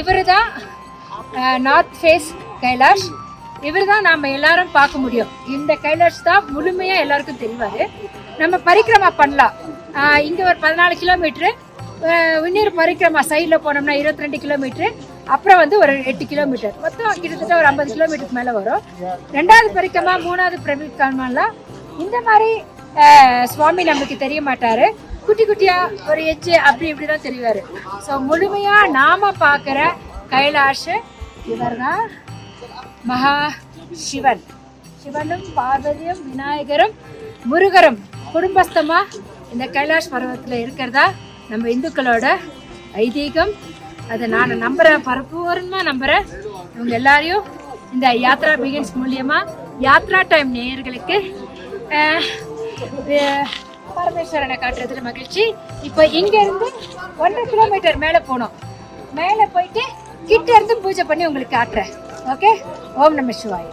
இவர் தான் north face Kailash இவர் தான் நாம் எல்லாரும் பார்க்க முடியும். இந்த கைலாஷ் தான் முழுமையாக எல்லாருக்கும் தெரிவார். நம்ம பரிக்கிரமா பண்ணலாம். இங்கே ஒரு பதினாலு கிலோமீட்ரு இன்னொரு பரிக்கிரமா சைடில் போனோம்னா இருபத்தி ரெண்டு கிலோமீட்ரு அப்புறம் வந்து ஒரு எட்டு கிலோமீட்டர் மொத்தம் கிட்டத்தட்ட ஒரு ஐம்பது கிலோமீட்டருக்கு மேலே வரும். ரெண்டாவது பரிக்கிரமா மூணாவது பிரமிக்காமெல்லாம் இந்த மாதிரி சுவாமி நமக்கு தெரிய மாட்டார். குட்டி குட்டியா ஒரு எச்சு அப்படி இப்படி தான் தெரிவார். ஸோ முழுமையாக நாம பார்க்குற கைலாஷ் இவர் தான் மகா சிவன். சிவனும் பார்வதியும் விநாயகரும் முருகரும் குடும்பஸ்தமா இந்த கைலாஷ் பருவத்தில் இருக்கிறதா நம்ம இந்துக்களோட ஐதீகம். அதை நான் நம்புகிறேன் பரப்பூர்வமாக நம்புகிறேன் இவங்க எல்லாரையும் இந்த யாத்ரா பிகின்ஸ் மூலியமாக யாத்ரா டைம் நேயர்களுக்கு பரமேஸ்வரனை காட்டுறதுல மகிழ்ச்சி. இப்போ இங்க இருந்து ஒன்றரை கிலோமீட்டர் மேலே போனோம் மேலே போயிட்டு கிட்ட இருந்து பூஜை பண்ணி உங்களுக்கு காட்டுறேன். ஓகே ஓம் நம சிவாய்.